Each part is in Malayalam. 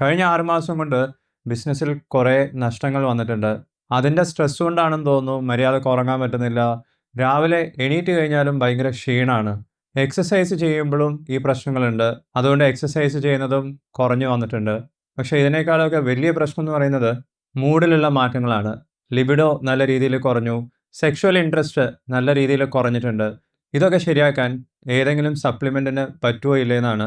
കഴിഞ്ഞ ആറുമാസം കൊണ്ട് ബിസിനസ്സിൽ കുറേ നഷ്ടങ്ങൾ വന്നിട്ടുണ്ട്. അതിന്റെ സ്ട്രെസ് കൊണ്ടാണെന്ന് തോന്നുന്നു മര്യാദയ്ക്ക് ഉറങ്ങാൻ പറ്റുന്നില്ല. രാവിലെ എണീറ്റ് കഴിഞ്ഞാലും ഭയങ്കര ക്ഷീണമാണ് എക്സസൈസ് ചെയ്യുമ്പോഴും ഈ പ്രശ്നങ്ങളുണ്ട്. അതുകൊണ്ട് എക്സസൈസ് ചെയ്യുന്നതും കുറഞ്ഞു വന്നിട്ടുണ്ട്. പക്ഷേ ഇതിനേക്കാളൊക്കെ വലിയ പ്രശ്നം എന്ന് പറയുന്നത് മൂഡിലുള്ള മാറ്റങ്ങളാണ്. ലിബിഡോ നല്ല രീതിയിൽ കുറഞ്ഞു. സെക്ഷുവൽ ഇൻട്രസ്റ്റ് നല്ല രീതിയിൽ കുറഞ്ഞിട്ടുണ്ട്. ഇതൊക്കെ ശരിയാക്കാൻ ഏതെങ്കിലും സപ്ലിമെന്റിന് പറ്റുമോ ഇല്ലേന്നാണ്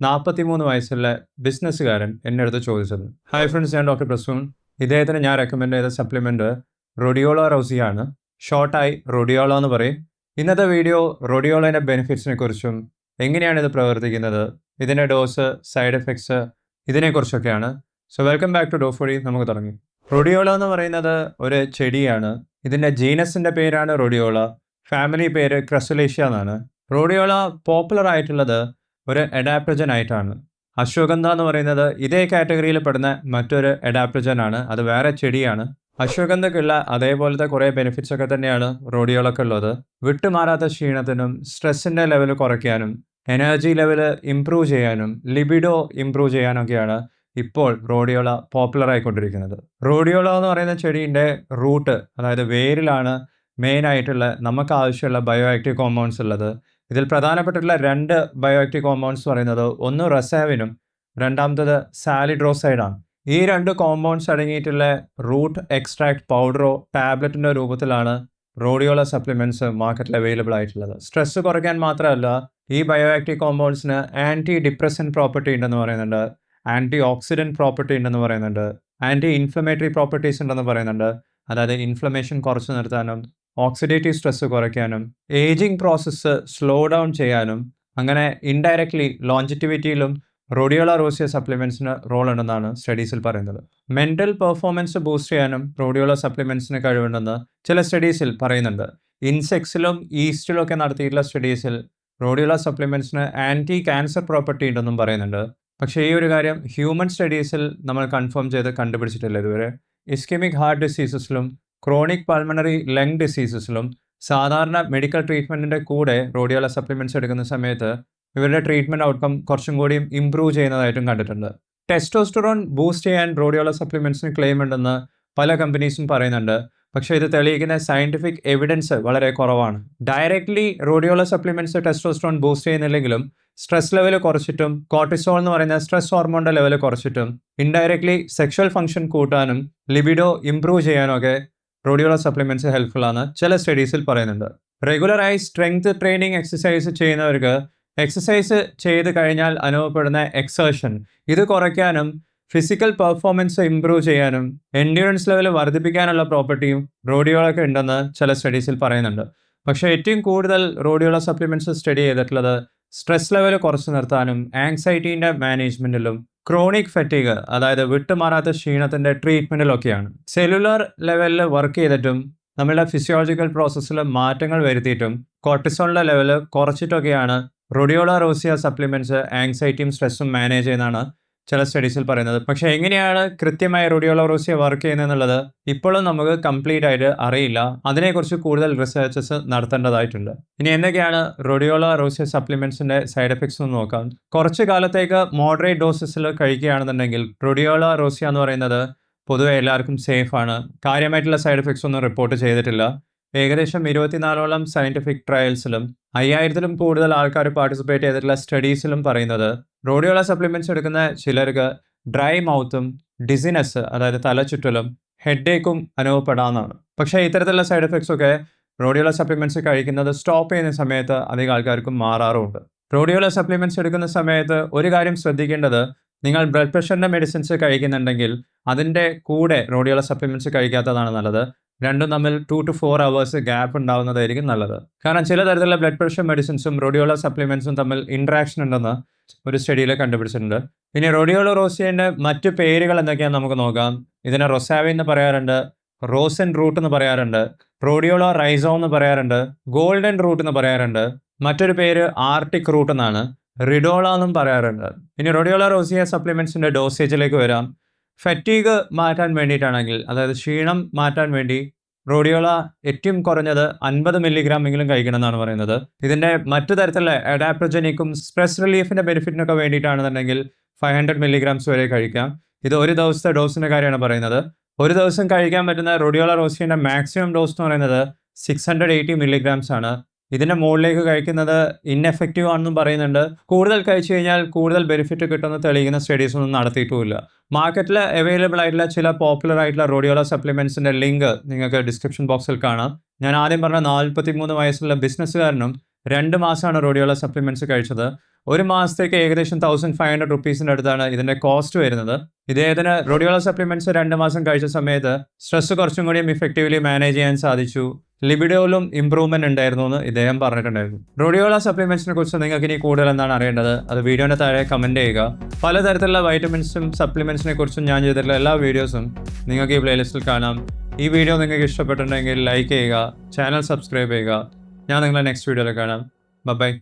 നാൽപ്പത്തിമൂന്ന് വയസ്സുള്ള ബിസിനസ്സുകാരൻ എന്റെ അടുത്ത് ചോദിച്ചത്. ഹായ് ഫ്രണ്ട്സ് ഞാൻ ഡോക്ടർ പ്രസൂൺ. ഇദ്ദേഹത്തിന് ഞാൻ റെക്കമെൻഡ് ചെയ്ത സപ്ലിമെന്റ് റൊഡിയോളോ റോസിയാണ്. ഷോർട്ടായി റൊഡിയോളോ എന്ന് പറയും. ഇന്നത്തെ വീഡിയോ റൊഡിയോളോന്റെ ബെനിഫിറ്റ്സിനെ കുറിച്ചും എങ്ങനെയാണ് ഇത് പ്രവർത്തിക്കുന്നത് ഇതിന്റെ ഡോസ് സൈഡ് എഫക്ട്സ് ഇതിനെക്കുറിച്ചൊക്കെയാണ്. സോ വെൽക്കം ബാക്ക് ടു ഡോഫോഡി നമുക്ക് തുടങ്ങി. റൊഡിയോളോ എന്ന് പറയുന്നത് ഒരു ചെടിയാണ്. ഇതിന്റെ ജീനസിന്റെ പേരാണ് റൊഡിയോള. ഫാമിലി പേര് ക്രസുലേഷ്യ എന്നാണ്. റോഡിയോള പോപ്പുലർ ആയിട്ടുള്ളത് ഒരു എഡാപ്റ്റജൻ ആയിട്ടാണ്. അശ്വഗന്ധ എന്ന് പറയുന്നത് ഇതേ കാറ്റഗറിയിൽ പെടുന്ന മറ്റൊരു എഡാപ്റ്റജൻ ആണ്. അത് വേറെ ചെടിയാണ്. അശ്വഗന്ധക്കുള്ള അതേപോലത്തെ കുറേ ബെനിഫിറ്റ്സ് ഒക്കെ തന്നെയാണ് റോഡിയോളൊക്കെ ഉള്ളത്. വിട്ടുമാറാത്ത ക്ഷീണത്തിനും സ്ട്രെസ്സിന്റെ ലെവൽ കുറയ്ക്കാനും എനർജി ലെവൽ ഇംപ്രൂവ് ചെയ്യാനും ലിബിഡോ ഇംപ്രൂവ് ചെയ്യാനൊക്കെയാണ് ഇപ്പോൾ റോഡിയോള പോപ്പുലർ ആയിക്കൊണ്ടിരിക്കുന്നത്. റോഡിയോള എന്ന് പറയുന്ന ചെടീന്റെ റൂട്ട് അതായത് വേരിലാണ് മെയിൻ ആയിട്ടുള്ള നമുക്ക് ആവശ്യമുള്ള ബയോ ആക്റ്റീവ് കോമ്പൗണ്ട്സ് ഉള്ളത്. ഇതിൽ പ്രധാനപ്പെട്ടിട്ടുള്ള രണ്ട് ബയോക്റ്റിക് കോമ്പൗണ്ട്സ് പറയുന്നത് ഒന്ന് റസാവിനും രണ്ടാമത്തത് സാലിഡ്രോസൈഡാണ്. ഈ രണ്ട് കോമ്പൗണ്ട്സ് അടങ്ങിയിട്ടുള്ള റൂട്ട് എക്സ്ട്രാക്ട് പൗഡറോ ടാബ്ലറ്റിന്റെ രൂപത്തിലാണ് റോഡിയോള സപ്ലിമെന്റ്സ് മാർക്കറ്റിൽ അവൈലബിൾ ആയിട്ടുള്ളത്. സ്ട്രെസ് കുറയ്ക്കാൻ മാത്രമല്ല ഈ ബയോ ആക്റ്റീവ് കോമ്പൗണ്ട്സിന് ആന്റി ഡിപ്രസൻ പ്രോപ്പർട്ടി ഉണ്ടെന്ന് പറയുന്നുണ്ട് ആന്റി ഓക്സിഡന്റ് പ്രോപ്പർട്ടി ഉണ്ടെന്ന് പറയുന്നുണ്ട് ആന്റി ഇൻഫ്ലമേറ്ററി പ്രോപ്പർട്ടീസ് ഉണ്ടെന്ന് പറയുന്നുണ്ട്. അതായത് ഇൻഫ്ലമേഷൻ കുറച്ച് നിർത്താനും ഓക്സിഡേറ്റീവ് സ്ട്രെസ് കുറയ്ക്കാനും ഏജിങ് പ്രോസസ്സ് സ്ലോ ഡൗൺ ചെയ്യാനും അങ്ങനെ ഇൻഡയറക്ട്ലി ലോഞ്ചിറ്റിവിറ്റിയിലും റോഡിയോള റോസിയ സപ്ലിമെൻസിന് റോൾ ഉണ്ടെന്നാണ് സ്റ്റഡീസിൽ പറയുന്നത്. മെന്റൽ പെർഫോമൻസ് ബൂസ്റ്റ് ചെയ്യാനും റോഡിയോള സപ്ലിമെൻസിന് കഴിവുണ്ടെന്ന് ചില സ്റ്റഡീസിൽ പറയുന്നുണ്ട്. ഇൻസെക്സിലും ഈസ്റ്റിലും ഒക്കെ നടത്തിയിട്ടുള്ള സ്റ്റഡീസിൽ റോഡിയോള സപ്ലിമെൻസിന് ആന്റി ക്യാൻസർ പ്രോപ്പർട്ടി ഉണ്ടെന്നും പറയുന്നുണ്ട്. പക്ഷേ ഈ ഒരു കാര്യം ഹ്യൂമൻ സ്റ്റഡീസിൽ നമ്മൾ കൺഫേം ചെയ്ത് കണ്ടുപിടിച്ചിട്ടില്ല ഇതുവരെ. ഇസ്കെമിക് ഹാർട്ട് ഡിസീസസിലും ക്രോണിക് പൾമണറി ലങ് ഡിസീസസിലും സാധാരണ മെഡിക്കൽ ട്രീറ്റ്മെന്റിന്റെ കൂടെ റോഡിയോള സപ്ലിമെന്റ്സ് എടുക്കുന്ന സമയത്ത് ഇവരുടെ ട്രീറ്റ്മെന്റ് ഔട്ട്കം കുറച്ചും കൂടിയും ഇമ്പ്രൂവ് ചെയ്യുന്നതായിട്ടും കണ്ടിട്ടുണ്ട്. ടെസ്റ്റോസ്റ്ററോൺ ബൂസ്റ്റ് ചെയ്യാൻ റോഡിയോള സപ്ലിമെന്റ്സിന് ക്ലെയിം ഉണ്ടെന്ന് പല കമ്പനീസും പറയുന്നുണ്ട്. പക്ഷേ ഇത് തെളിയിക്കുന്ന സയന്റിഫിക് എവിഡൻസ് വളരെ കുറവാണ്. Directly Rhodiola supplements testosterone boost ചെയ്യുന്നില്ലെങ്കിലും stress level കുറച്ചിട്ടും കോർട്ടിസോൾ എന്ന് പറയുന്ന സ്ട്രെസ് ഹോർമോണിന്റെ ലെവൽ കുറച്ചിട്ടും ഇൻഡയറക്ട്ലി സെക്ഷൽ ഫംഗ്ഷൻ കൂട്ടാനും ലിബിഡോ ഇംപ്രൂവ് ചെയ്യാനും ഒക്കെ റോഡിയോള സപ്ലിമെന്റ്സ് ഹെൽപ്ഫുൾ ആണ് ചില സ്റ്റഡീസിൽ പറയുന്നുണ്ട്. റെഗുലറായി സ്ട്രെങ്ത് ട്രെയിനിങ് എക്സസൈസ് ചെയ്യുന്നവർക്ക് എക്സസൈസ് ചെയ്ത് കഴിഞ്ഞാൽ അനുഭവപ്പെടുന്ന എക്സേഷൻ ഇത് കുറയ്ക്കാനും ഫിസിക്കൽ പെർഫോമൻസ് ഇംപ്രൂവ് ചെയ്യാനും എൻഡ്യൂറൻസ് ലെവൽ വർദ്ധിപ്പിക്കാനുള്ള പ്രോപ്പർട്ടിയും റോഡിയോളൊക്കെ ഉണ്ടെന്ന് ചില സ്റ്റഡീസിൽ പറയുന്നുണ്ട്. പക്ഷേ ഏറ്റവും കൂടുതൽ റോഡിയോള സപ്ലിമെന്റ്സ് സ്റ്റഡി ചെയ്തിട്ടുള്ളത് സ്ട്രെസ് ലെവൽ കുറച്ച് നിർത്താനും ആങ്സൈറ്റീന്റെ മാനേജ്മെന്റിലും ക്രോണിക് ഫെറ്റീഗ് അതായത് വിട്ടുമാറാത്ത ക്ഷീണത്തിന്റെ ട്രീറ്റ്മെന്റിലൊക്കെയാണ് സെല്ലുലാർ ലെവലിൽ വർക്ക് ചെയ്തിട്ടും നമ്മളുടെ ഫിസിയോളജിക്കൽ പ്രോസസ്സിൽ മാറ്റങ്ങൾ വരുത്തിയിട്ടും കോർട്ടിസോളിന്റെ ലെവൽ കുറച്ചിട്ടൊക്കെയാണ് റൊഡിയോള റോസിയ സപ്ലിമെന്റ്സ് ആങ്സൈറ്റിയും സ്ട്രെസ്സും മാനേജ് ചെയ്യുന്നതാണ് ചില സ്റ്റഡീസിൽ പറയുന്നത്. പക്ഷെ എങ്ങനെയാണ് കൃത്യമായി റൊഡിയോള റോസിയ വർക്ക് ചെയ്യുന്നതെന്നുള്ളത് ഇപ്പോഴും നമുക്ക് കംപ്ലീറ്റ് ആയിട്ട് അറിയില്ല. അതിനെക്കുറിച്ച് കൂടുതൽ റിസർച്ചസ് നടത്തേണ്ടതായിട്ടുണ്ട്. ഇനി എന്തൊക്കെയാണ് റോഡിയോളോ റോസിയ സപ്ലിമെന്റ്സിന്റെ സൈഡ് എഫക്ട്സ് എന്ന് നോക്കാം. കുറച്ച് കാലത്തേക്ക് മോഡറേറ്റ് ഡോസസിൽ കഴിക്കുകയാണെന്നുണ്ടെങ്കിൽ റോഡിയോളോ റോസിയ എന്ന് പറയുന്നത് പൊതുവെ എല്ലാവർക്കും സേഫ് ആണ്. കാര്യമായിട്ടുള്ള സൈഡ് എഫക്ട്സ് ഒന്നും റിപ്പോർട്ട് ചെയ്തിട്ടില്ല. ഏകദേശം ഇരുപത്തിനാലോളം സയന്റിഫിക് ട്രയൽസിലും അയ്യായിരത്തിലും കൂടുതൽ ആൾക്കാർ പാർട്ടിസിപ്പേറ്റ് ചെയ്തിട്ടുള്ള സ്റ്റഡീസിലും പറയുന്നത് റോഡിയോള സപ്ലിമെന്റ്സ് എടുക്കുന്ന ചിലർക്ക് ഡ്രൈ മൗത്തും ഡിസിനെസ് അതായത് തലചുറ്റലും ഹെഡേക്കും അനുഭവപ്പെടാവുന്നതാണ്. പക്ഷേ ഇത്തരത്തിലുള്ള സൈഡ് എഫക്ട്സ് ഒക്കെ റോഡിയോള സപ്ലിമെന്റ്സ് കഴിക്കുന്നത് സ്റ്റോപ്പ് ചെയ്യുന്ന സമയത്ത് അധികം ആൾക്കാർക്കും മാറാറുമുണ്ട്. റോഡിയോള സപ്ലിമെന്റ്സ് എടുക്കുന്ന സമയത്ത് ഒരു കാര്യം ശ്രദ്ധിക്കേണ്ടത് നിങ്ങൾ ബ്ലഡ് പ്രഷറിന്റെ മെഡിസിൻസ് കഴിക്കുന്നുണ്ടെങ്കിൽ അതിന്റെ കൂടെ റോഡിയോള സപ്ലിമെന്റ്സ് കഴിക്കാത്തതാണ് നല്ലത്. രണ്ടും തമ്മിൽ two two four hours gap ഉണ്ടാവുന്നതായിരിക്കും നല്ലത്. കാരണം ചില തരത്തിലുള്ള ബ്ലഡ് പ്രഷർ മെഡിസിൻസും റോഡിയോള സപ്ലിമെന്റ്സും തമ്മിൽ ഇൻട്രാക്ഷൻ ഉണ്ടെന്ന് ഒരു സ്റ്റഡിയിൽ കണ്ടുപിടിച്ചിട്ടുണ്ട്. പിന്നെ റോഡിയോള റോസിയന്റെ മറ്റു പേരുകൾ എന്തൊക്കെയാണ് നമുക്ക് നോക്കാം. ഇതിനെ റൊസാവി എന്ന് പറയാറുണ്ട് റോസൻ റൂട്ട് എന്ന് പറയാറുണ്ട് റോഡിയോള റൈസോ എന്ന് പറയാറുണ്ട് ഗോൾഡൻ റൂട്ട് എന്ന് പറയാറുണ്ട്. മറ്റൊരു പേര് ആർട്ടിക് റൂട്ട് എന്നാണ് റിഡോള എന്നും പറയാറുണ്ട്. ഇനി റോഡിയോള റോസിയ സപ്ലിമെന്റ്സിന്റെ ഡോസേജിലേക്ക് വരാം. ഫറ്റീഗ് മാറ്റാൻ വേണ്ടിയിട്ടാണെങ്കിൽ അതായത് ക്ഷീണം മാറ്റാൻ വേണ്ടി റോഡിയോള ഏറ്റവും കുറഞ്ഞത് അൻപത് മില്ലിഗ്രാം എങ്കിലും കഴിക്കണം എന്നാണ് പറയുന്നത്. ഇതിന്റെ മറ്റു തരത്തിലുള്ള അഡാപ്റ്റോജനിക്കും സ്ട്രെസ് റിലീഫിന്റെ ബെനിഫിറ്റിനൊക്കെ വേണ്ടിയിട്ടാണെന്നുണ്ടെങ്കിൽ ഫൈവ് ഹൺഡ്രഡ് മില്ലിഗ്രാംസ് വരെ കഴിക്കാം. ഇത് ഒരു ദിവസത്തെ ഡോസിന്റെ കാര്യമാണ് പറയുന്നത്. ഒരു ദിവസം കഴിക്കാൻ പറ്റുന്ന റോഡിയോള റോസിന്റെ മാക്സിമം ഡോസ് എന്ന് പറയുന്നത് സിക്സ് ഹൺഡ്രഡ് എയ്റ്റി മില്ലിഗ്രാംസ് ആണ്. ഇതിന്റെ മുകളിലേക്ക് കഴിക്കുന്നത് ഇൻഎഫക്റ്റീവ് ആണെന്നും പറയുന്നുണ്ട്. കൂടുതൽ കഴിച്ചു കഴിഞ്ഞാൽ കൂടുതൽ ബെനിഫിറ്റ് കിട്ടുമെന്ന് തെളിയിക്കുന്ന സ്റ്റഡീസ് ഒന്നും നടത്തിയിട്ടുമില്ല. മാർക്കറ്റിൽ അവൈലബിൾ ആയിട്ടുള്ള ചില പോപ്പുലർ ആയിട്ടുള്ള റോഡിയോള സപ്ലിമെന്റ്സിന്റെ ലിങ്ക് നിങ്ങൾക്ക് ഡിസ്ക്രിപ്ഷൻ ബോക്സിൽ കാണാം. ഞാൻ ആദ്യം പറഞ്ഞ നാൽപ്പത്തി മൂന്ന് വയസ്സുള്ള ബിസിനസ്സുകാരനും രണ്ട് മാസമാണ് റോഡിയോള സപ്ലിമെന്റ്സ് കഴിച്ചത്. ഒരു മാസത്തേക്ക് ഏകദേശം തൗസൻഡ് ഫൈവ് ഹൺഡ്രഡ് റുപ്പീസിന്റെ അടുത്താണ് ഇതിന്റെ കോസ്റ്റ് വരുന്നത്. ഇദ്ദേഹത്തിന് റോഡിയോള സപ്ലിമെന്റ്സ് രണ്ട് മാസം കഴിച്ച സമയത്ത്. സ്ട്രെസ് കുറച്ചും കൂടിയും ഇഫക്റ്റീവ്ലി മാനേജ് ചെയ്യാൻ സാധിച്ചു. ലിബിഡോയിലും ഇമ്പ്രൂവ്മെന്റ് ഉണ്ടായിരുന്നു എന്ന് ഇദ്ദേഹം പറഞ്ഞിട്ടുണ്ടായിരുന്നു. റോഡിയോള സപ്ലിമെന്റ്സിനെ കുറിച്ച് നിങ്ങൾക്ക് ഇനി കൂടുതൽ എന്താണ് അറിയേണ്ടത്? അത് വീഡിയോന്റെ താഴെ കമന്റ് ചെയ്യുക. പലതരത്തിലുള്ള വൈറ്റമിൻസും സപ്ലിമെന്റ്സിനെ കുറിച്ചും ഞാൻ ചെയ്തിട്ടുള്ള എല്ലാ വീഡിയോസും നിങ്ങൾക്ക് ഈ പ്ലേലിസ്റ്റിൽ കാണാം. ഈ വീഡിയോ നിങ്ങൾക്ക് ഇഷ്ടപ്പെട്ടിട്ടുണ്ടെങ്കിൽ ലൈക്ക് ചെയ്യുക ചാനൽ സബ്സ്ക്രൈബ് ചെയ്യുക. ഞാൻ നിങ്ങളെ നെക്സ്റ്റ് വീഡിയോയിൽ കാണാം. ബൈ